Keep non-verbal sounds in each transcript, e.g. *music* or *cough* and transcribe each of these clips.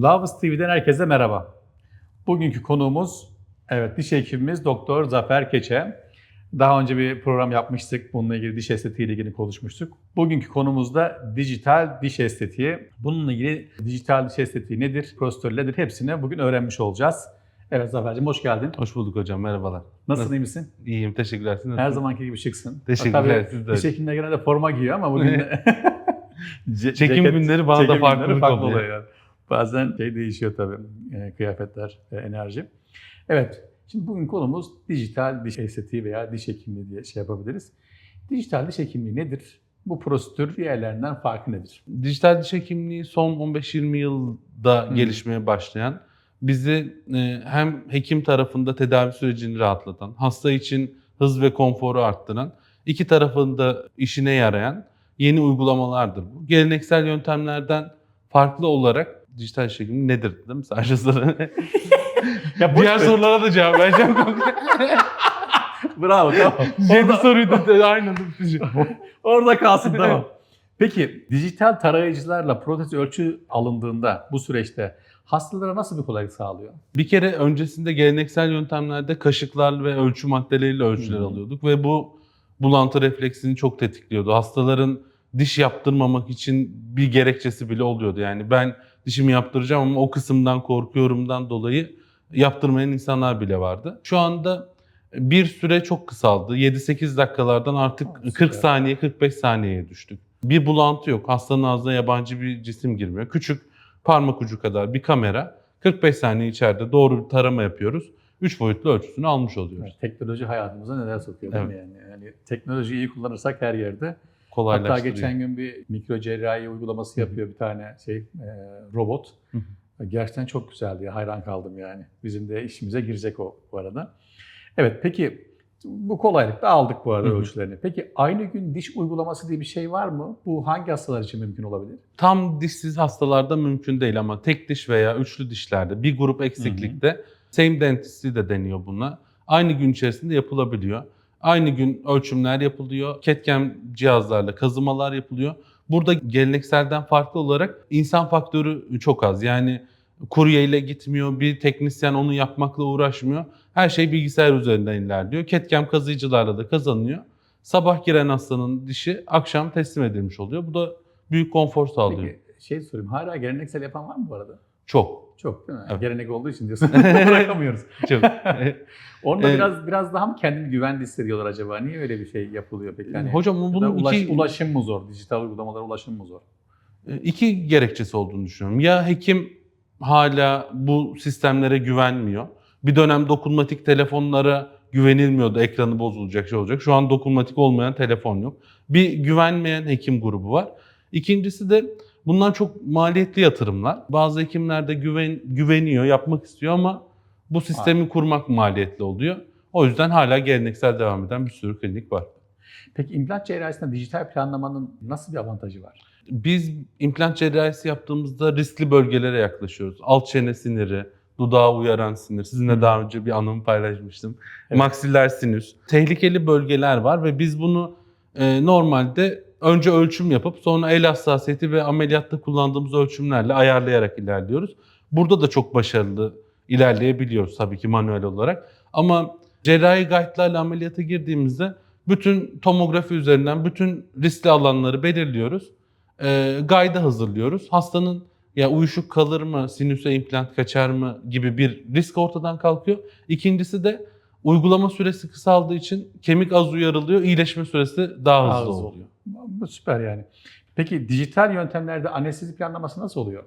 Lavız TV'den herkese merhaba. Bugünkü konuğumuz, evet diş hekimimiz Doktor Zafer Keçe. Daha önce bir program yapmıştık. Bununla ilgili diş estetiği ile ilgili konuşmuştuk. Bugünkü konumuz da dijital diş estetiği. Bununla ilgili dijital diş estetiği nedir, prosedür nedir hepsini bugün öğrenmiş olacağız. Evet Zafer'cim hoş geldin. Hoş bulduk hocam, merhabalar. Nasılsın, Nasıl- iyi misin? İyiyim, teşekkürler. Siz Her nasılsınız? zamanki gibi şıksın. Teşekkürler, Tabii siz de diş hekimler genelde forma giyiyor ama bugün *laughs* *laughs* Çekim ceket- günleri bana çekim da farklılık farklı oluyor. yani. Bazen şey değişiyor tabii, e, kıyafetler, e, enerji. Evet, şimdi bugün konumuz dijital diş estetiği veya diş hekimliği diye şey yapabiliriz. Dijital diş hekimliği nedir? Bu prosedür diğerlerinden farkı nedir? Dijital diş hekimliği son 15-20 yılda Hı. gelişmeye başlayan, bizi e, hem hekim tarafında tedavi sürecini rahatlatan, hasta için hız ve konforu arttıran, iki tarafında işine yarayan yeni uygulamalardır bu. Geleneksel yöntemlerden farklı olarak dijital hekimliği nedir dedim sadece soru. *laughs* Ya Diğer sorulara da cevap vereceğim. *laughs* Bravo, tamam. Yedi soruyu da aynı anda Orada kalsın tamam. Peki dijital tarayıcılarla protez ölçü alındığında bu süreçte hastalara nasıl bir kolaylık sağlıyor? Bir kere öncesinde geleneksel yöntemlerde kaşıklar ve ölçü maddeleriyle ölçüler Hı. alıyorduk ve bu bulantı refleksini çok tetikliyordu. Hastaların diş yaptırmamak için bir gerekçesi bile oluyordu. Yani ben dişimi yaptıracağım ama o kısımdan korkuyorumdan dolayı yaptırmayan insanlar bile vardı. Şu anda bir süre çok kısaldı. 7-8 dakikalardan artık süper. 40 saniye 45 saniyeye düştük. Bir bulantı yok. Hastanın ağzına yabancı bir cisim girmiyor. Küçük parmak ucu kadar bir kamera 45 saniye içeride doğru bir tarama yapıyoruz. 3 boyutlu ölçüsünü almış oluyoruz. Evet, teknoloji hayatımıza neler sokuyor değil mi yani? yani? Teknolojiyi iyi kullanırsak her yerde. Hatta Kolaylaştırıyor. geçen gün bir mikro cerrahi uygulaması yapıyor bir tane şey e, robot. Hı Gerçekten çok güzeldi. Hayran kaldım yani. Bizim de işimize girecek o bu arada. Evet peki bu kolaylıkla aldık bu arada Hı hı. ölçülerini. Peki aynı gün diş uygulaması diye bir şey var mı? Bu hangi hastalar için mümkün olabilir? Tam dişsiz hastalarda mümkün değil ama tek diş veya üçlü dişlerde bir grup eksiklikte same dentistry de deniyor buna. Aynı gün içerisinde yapılabiliyor. Aynı gün ölçümler yapılıyor. CAD-CAM cihazlarla kazımalar yapılıyor. Burada gelenekselden farklı olarak insan faktörü çok az. Yani kuryeyle gitmiyor, bir teknisyen onu yapmakla uğraşmıyor. Her şey bilgisayar üzerinden ilerliyor. CAD-CAM kazıyıcılarla da kazanıyor. Sabah giren hastanın dişi akşam teslim edilmiş oluyor. Bu da büyük konfor sağlıyor. Peki şey sorayım. Hala geleneksel yapan var mı bu arada? Çok. Çok değil mi? Evet. Gelenek olduğu için diyorsun. *laughs* Bırakamıyoruz. Çok. *laughs* Orada Evet. biraz biraz daha mı kendini güvenli hissediyorlar acaba? Niye öyle bir şey yapılıyor peki? Hani Hocam bunun ulaş- iki, ulaşım mı zor? Dijital uygulamalara ulaşım mı zor? iki gerekçesi olduğunu düşünüyorum. Ya hekim hala bu sistemlere güvenmiyor. Bir dönem dokunmatik telefonlara güvenilmiyordu. Ekranı bozulacak, şey olacak. Şu an dokunmatik olmayan telefon yok. Bir güvenmeyen hekim grubu var. İkincisi de bunlar çok maliyetli yatırımlar. Bazı hekimler de güven, güveniyor, yapmak istiyor ama bu sistemi kurmak maliyetli oluyor. O yüzden hala geleneksel devam eden bir sürü klinik var. Peki implant cerrahisinde dijital planlamanın nasıl bir avantajı var? Biz implant cerrahisi yaptığımızda riskli bölgelere yaklaşıyoruz. Alt çene siniri, dudağı uyaran sinir. Sizinle daha önce bir anımı paylaşmıştım. Evet. Maksiller sinüs. Tehlikeli bölgeler var ve biz bunu e, normalde önce ölçüm yapıp sonra el hassasiyeti ve ameliyatta kullandığımız ölçümlerle ayarlayarak ilerliyoruz. Burada da çok başarılı ilerleyebiliyoruz tabii ki manuel olarak. Ama cerrahi guide'larla ameliyata girdiğimizde bütün tomografi üzerinden bütün riskli alanları belirliyoruz. E, guide'ı hazırlıyoruz. Hastanın ya uyuşuk kalır mı, sinüse implant kaçar mı gibi bir risk ortadan kalkıyor. İkincisi de uygulama süresi kısaldığı için kemik az uyarılıyor, iyileşme süresi daha hızlı oluyor. Bu süper yani. Peki dijital yöntemlerde anestezi planlaması nasıl oluyor?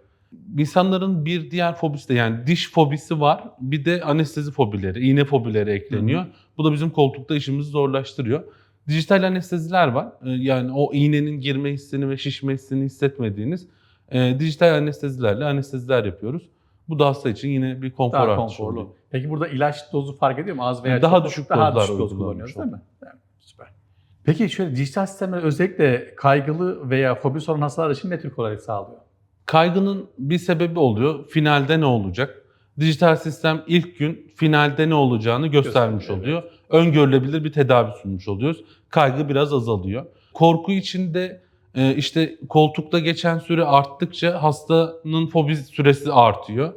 İnsanların bir diğer fobisi de yani diş fobisi var. Bir de anestezi fobileri, iğne fobileri ekleniyor. Bu da bizim koltukta işimizi zorlaştırıyor. Dijital anesteziler var. Ee, Yani o iğnenin girme hissini ve şişme hissini hissetmediğiniz e, dijital anestezilerle anesteziler yapıyoruz. Bu da hasta için yine bir konfor Daha artışı oluyor. konforlu. Peki burada ilaç dozu fark ediyor mu? Az veya Daha çok? düşük daha dozlar düşük doz kullanıyoruz değil mi? Yani, süper. Peki şöyle dijital sistemler özellikle kaygılı veya fobi sorun hastalar için ne tür kolaylık sağlıyor? Kaygının bir sebebi oluyor. Finalde ne olacak? Dijital sistem ilk gün finalde ne olacağını göstermiş Gösteriyor, oluyor. Öngörülebilir bir tedavi sunmuş oluyoruz. Kaygı biraz azalıyor. Korku içinde e, işte koltukta geçen süre arttıkça hastanın fobi süresi artıyor.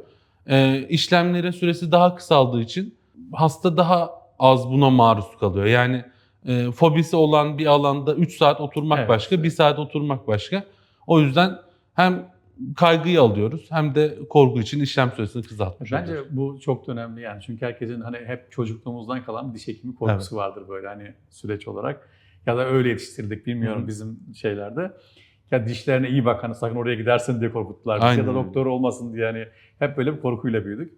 E, işlemlerin süresi daha kısaldığı için hasta daha az buna maruz kalıyor. Yani e, fobisi olan bir alanda 3 saat oturmak Evet. başka, 1 saat oturmak başka. O yüzden hem kaygıyı alıyoruz hem de korku için işlem süresini kısaltmış Bence oluyoruz. bu çok önemli yani. Çünkü herkesin hani hep çocukluğumuzdan kalan bir diş hekimi korkusu vardır böyle hani süreç olarak. Ya da öyle yetiştirdik bilmiyorum Hı bizim şeylerde. Ya dişlerine iyi bak hani sakın oraya gidersin diye korkuttular. bizi. Ya Aynen da doktor olmasın diye hani hep böyle bir korkuyla büyüdük.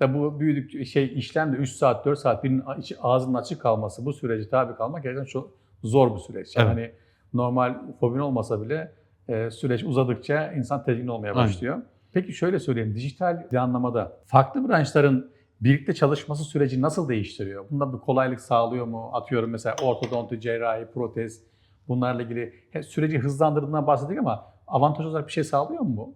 Tabi bu büyüdük şey işlemde 3 saat 4 saat birinin ağzının açık kalması bu süreci tabi kalmak gerçekten çok zor bir süreç. Yani Evet. hani normal fobin olmasa bile e, süreç uzadıkça insan tedirgin olmaya Aynen. başlıyor. Peki şöyle söyleyeyim, dijital planlamada farklı branşların birlikte çalışması süreci nasıl değiştiriyor? Bunda bir kolaylık sağlıyor mu? Atıyorum mesela ortodonti, cerrahi, protez bunlarla ilgili süreci hızlandırdığından bahsettik ama avantaj olarak bir şey sağlıyor mu bu?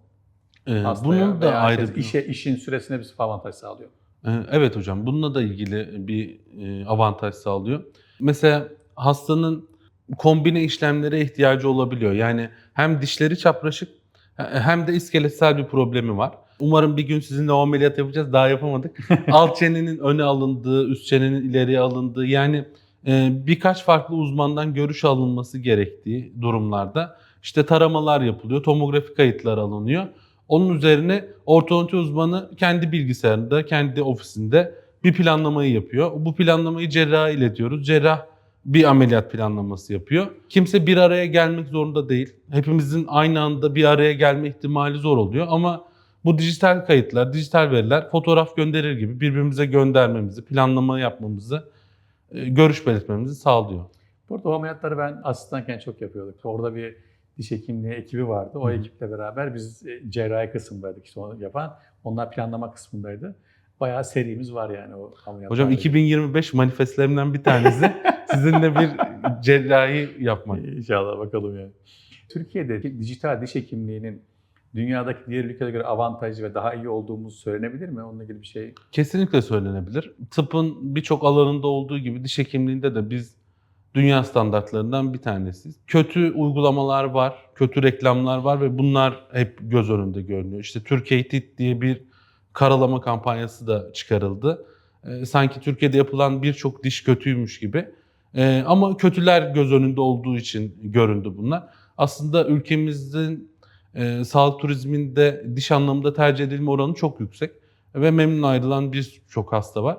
E, hastaya bunun da ayrı bir... işe, işin süresine bir avantaj sağlıyor. Ee, Evet hocam bununla da ilgili bir e, avantaj sağlıyor. Mesela hastanın kombine işlemlere ihtiyacı olabiliyor. Yani hem dişleri çapraşık hem de iskeletsel bir problemi var. Umarım bir gün sizinle o ameliyat yapacağız. Daha yapamadık. *laughs* Alt çenenin öne alındığı, üst çenenin ileriye alındığı yani e, birkaç farklı uzmandan görüş alınması gerektiği durumlarda işte taramalar yapılıyor, tomografi kayıtları alınıyor. Onun üzerine ortodonti uzmanı kendi bilgisayarında, kendi ofisinde bir planlamayı yapıyor. Bu planlamayı cerraha iletiyoruz. Cerrah bir ameliyat planlaması yapıyor. Kimse bir araya gelmek zorunda değil. Hepimizin aynı anda bir araya gelme ihtimali zor oluyor ama bu dijital kayıtlar, dijital veriler fotoğraf gönderir gibi birbirimize göndermemizi, planlama yapmamızı, e, görüş belirtmemizi sağlıyor. Burada o ameliyatları ben asistanken çok yapıyorduk. Orada bir diş hekimliği ekibi vardı. O Hı ekiple beraber biz e, cerrahi kısımdaydık işte onu yapan. Onlar planlama kısmındaydı. Bayağı serimiz var yani o ameliyatlarla. Hocam 2025 manifestlerimden bir tanesi *laughs* sizinle bir cerrahi yapmak. İnşallah bakalım yani. Türkiye'de dijital diş hekimliğinin dünyadaki diğer ülkelere göre avantajı ve daha iyi olduğumuz söylenebilir mi? Onunla ilgili bir şey. Kesinlikle söylenebilir. Tıpın birçok alanında olduğu gibi diş hekimliğinde de biz dünya standartlarından bir tanesiyiz. Kötü uygulamalar var, kötü reklamlar var ve bunlar hep göz önünde görünüyor. İşte Türkiye Tit diye bir karalama kampanyası da çıkarıldı. Ee, sanki Türkiye'de yapılan birçok diş kötüymüş gibi. Ee, ama kötüler göz önünde olduğu için göründü bunlar. Aslında ülkemizin e, sağlık turizminde diş anlamında tercih edilme oranı çok yüksek ve memnun ayrılan birçok hasta var.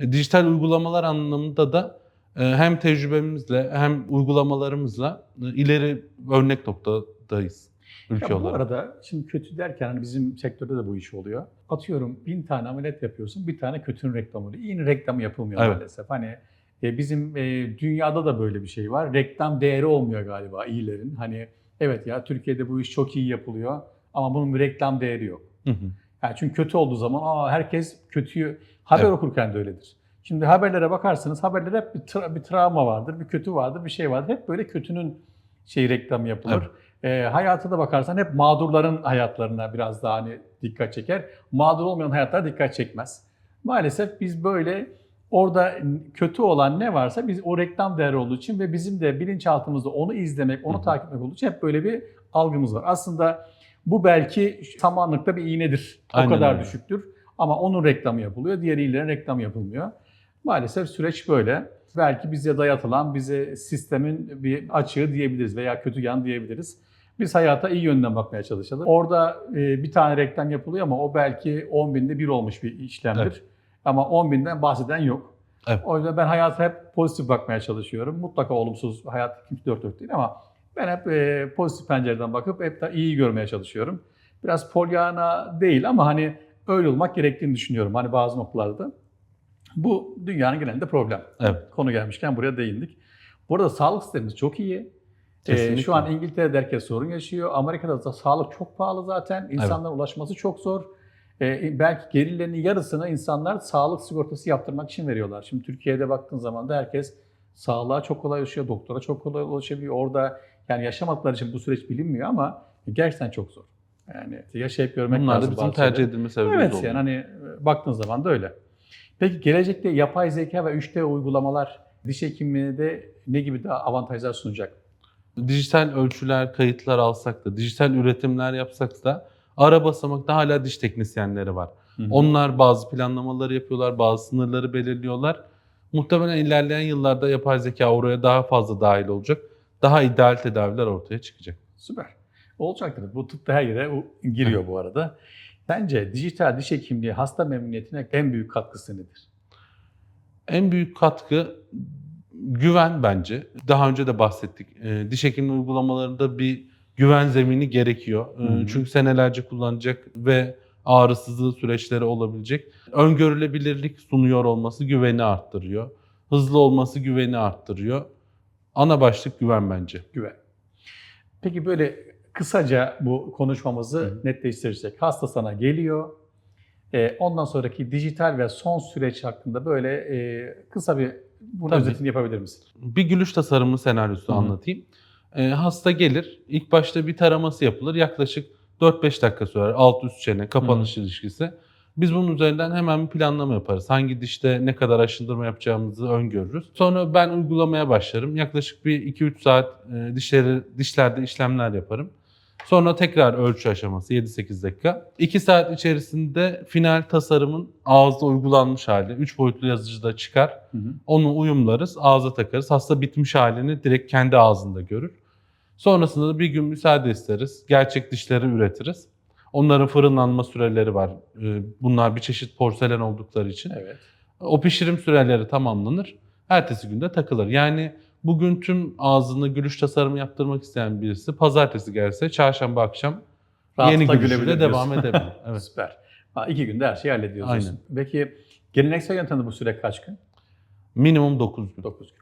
E, dijital uygulamalar anlamında da e, hem tecrübemizle hem uygulamalarımızla ileri örnek noktadayız ülke Ya bu olarak. arada şimdi kötü derken hani bizim sektörde de bu iş oluyor. Atıyorum bin tane ameliyat yapıyorsun, bir tane kötünün reklamı oluyor. İyinin reklamı yapılmıyor Evet. maalesef. Hani e, bizim e, dünyada da böyle bir şey var. Reklam değeri olmuyor galiba iyilerin. Hani evet ya Türkiye'de bu iş çok iyi yapılıyor ama bunun bir reklam değeri yok. Hı hı. Yani çünkü kötü olduğu zaman aa, herkes kötüyü haber Evet. okurken de öyledir. Şimdi haberlere bakarsanız haberlerde hep bir, tra- bir travma vardır, bir kötü vardır, bir şey vardır. Hep böyle kötünün şey reklamı yapılır. Ee, hayata da bakarsan hep mağdurların hayatlarına biraz daha hani dikkat çeker. Mağdur olmayan hayatlara dikkat çekmez. Maalesef biz böyle orada kötü olan ne varsa biz o reklam değeri olduğu için ve bizim de bilinçaltımızda onu izlemek, onu Hı hı. takip etmek olduğu için hep böyle bir algımız var. Aslında bu belki samanlıkta bir iğnedir. O Aynen kadar öyle. düşüktür. Ama onun reklamı yapılıyor. Diğer illerin reklamı yapılmıyor. Maalesef süreç böyle. Belki bize dayatılan, bize sistemin bir açığı diyebiliriz veya kötü yan diyebiliriz. Biz hayata iyi yönden bakmaya çalışalım. Orada e, bir tane reklam yapılıyor ama o belki 10 binde bir olmuş bir işlemdir. Evet. Ama 10 binden bahseden yok. Evet. O yüzden ben hayata hep pozitif bakmaya çalışıyorum. Mutlaka olumsuz, hayat kimse dört dört değil ama ben hep e, pozitif pencereden bakıp hep de iyi görmeye çalışıyorum. Biraz polyana değil ama hani öyle olmak gerektiğini düşünüyorum. Hani bazı noktalarda. Bu dünyanın genelinde problem. Evet. Konu gelmişken buraya değindik. Bu arada sağlık sistemimiz çok iyi. Ee, şu an İngiltere'de herkes sorun yaşıyor. Amerika'da da sağlık çok pahalı zaten. İnsanlara ulaşması çok zor. Ee, belki gelirlerinin yarısını insanlar sağlık sigortası yaptırmak için veriyorlar. Şimdi Türkiye'de baktığın zaman da herkes sağlığa çok kolay ulaşıyor, doktora çok kolay ulaşabiliyor. Orada yani yaşamadıkları için bu süreç bilinmiyor ama gerçekten çok zor. Yani yaşayıp görmek Bunlar da lazım. bizim bazı tercih şeyleri. edilme sebebimiz Evet oluyor. yani hani e, baktığın zaman da öyle. Peki gelecekte yapay zeka ve 3D uygulamalar diş hekimliğine de ne gibi daha avantajlar sunacak? dijital ölçüler, kayıtlar alsak da, dijital üretimler yapsak da ara basamakta hala diş teknisyenleri var. Hı hı. Onlar bazı planlamaları yapıyorlar, bazı sınırları belirliyorlar. Muhtemelen ilerleyen yıllarda yapay zeka oraya daha fazla dahil olacak. Daha ideal tedaviler ortaya çıkacak. Süper. Olacaktır. Bu tıpta her yere giriyor bu arada. Bence dijital diş hekimliği hasta memnuniyetine en büyük katkısı nedir? En büyük katkı güven bence. Daha önce de bahsettik. Ee, diş hekimliği uygulamalarında bir güven zemini gerekiyor. Ee, Hı hı. Çünkü senelerce kullanacak ve ağrısızlığı süreçleri olabilecek. Öngörülebilirlik sunuyor olması güveni arttırıyor. Hızlı olması güveni arttırıyor. Ana başlık güven bence. Güven. Peki böyle kısaca bu konuşmamızı Hı hı. netleştirecek. Hasta sana geliyor. Ee, ondan sonraki dijital ve son süreç hakkında böyle e, kısa bir Tabii. özetini yapabilir misin? Bir gülüş tasarımı senaryosu Hı hı. anlatayım. Ee, hasta gelir, ilk başta bir taraması yapılır. Yaklaşık 4-5 dakika sürer. Alt üst çene, kapanış ilişkisi. Biz bunun üzerinden hemen bir planlama yaparız. Hangi dişte ne kadar aşındırma yapacağımızı öngörürüz. Sonra ben uygulamaya başlarım. Yaklaşık bir 2-3 saat e, dişleri, dişlerde işlemler yaparım. Sonra tekrar ölçü aşaması 7-8 dakika. 2 saat içerisinde final tasarımın ağızda uygulanmış hali 3 boyutlu yazıcıda çıkar. Hı hı. Onu uyumlarız, ağza takarız. Hasta bitmiş halini direkt kendi ağzında görür. Sonrasında da bir gün müsaade isteriz. Gerçek dişleri üretiriz. Onların fırınlanma süreleri var. Ee, Bunlar bir çeşit porselen oldukları için. Evet. O pişirim süreleri tamamlanır. Ertesi günde takılır. Yani bugün tüm ağzını gülüş tasarımı yaptırmak isteyen birisi pazartesi gelse çarşamba akşam yeni Rahatlıkla gülüşüyle gülebilir devam edebilir. *laughs* Evet. Süper. Ha, iki günde her şeyi hallediyoruz. Aynen. Peki geleneksel yöntemde bu süre kaç gün? Minimum 9 gün. 9 gün.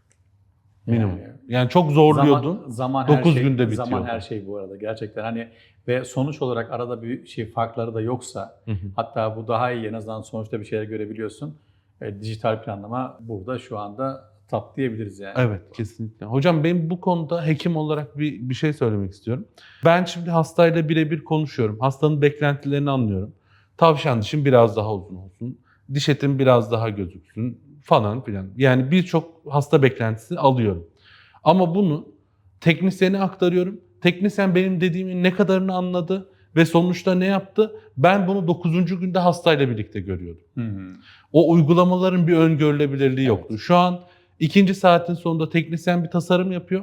Minimum. Yani- Yani çok zorluyordun. Zaman, zaman Dokuz her şey, günde Zaman bitiyordu. her şey bu arada gerçekten hani ve sonuç olarak arada bir şey farkları da yoksa Hı hı. hatta bu daha iyi en azından sonuçta bir şeyler görebiliyorsun. E, dijital planlama burada şu anda tap diyebiliriz yani. Evet kesinlikle. Hocam benim bu konuda hekim olarak bir, bir şey söylemek istiyorum. Ben şimdi hastayla birebir konuşuyorum. Hastanın beklentilerini anlıyorum. Tavşan dişim biraz daha uzun olsun. Diş etim biraz daha gözüksün falan filan. Yani birçok hasta beklentisi alıyorum. Ama bunu teknisyene aktarıyorum. Teknisyen benim dediğimin ne kadarını anladı ve sonuçta ne yaptı? Ben bunu 9. günde hastayla birlikte görüyordum. Hı hı. O uygulamaların bir öngörülebilirliği Evet. yoktu. Şu an ikinci saatin sonunda teknisyen bir tasarım yapıyor.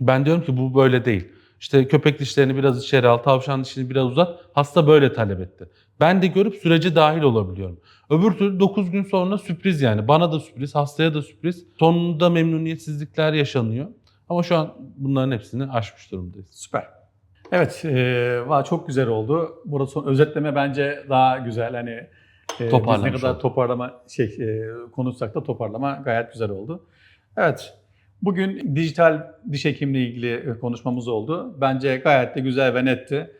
Ben diyorum ki bu böyle değil. İşte köpek dişlerini biraz içeri al, tavşan dişini biraz uzat. Hasta böyle talep etti. Ben de görüp sürece dahil olabiliyorum. Öbür türlü 9 gün sonra sürpriz yani. Bana da sürpriz, hastaya da sürpriz. Sonunda memnuniyetsizlikler yaşanıyor. Ama şu an bunların hepsini aşmış durumdayız. Süper. Evet, e, çok güzel oldu. Burada son özetleme bence daha güzel. Hani e, biz ne Toparlamış kadar olduk. toparlama şey e, konuşsak da toparlama gayet güzel oldu. Evet. Bugün dijital diş hekimliği ilgili e, konuşmamız oldu. Bence gayet de güzel ve netti.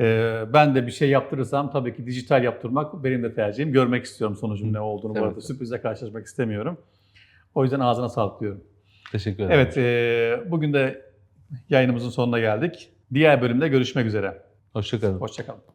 E, ben de bir şey yaptırırsam tabii ki dijital yaptırmak benim de tercihim. Görmek istiyorum sonucun ne olduğunu. Bu Evet. arada sürprize karşılaşmak istemiyorum. O yüzden ağzına sağlık diyorum. Teşekkür ederim. Evet, e, bugün de yayınımızın sonuna geldik. Diğer bölümde görüşmek üzere. Hoşçakalın. Hoşçakalın.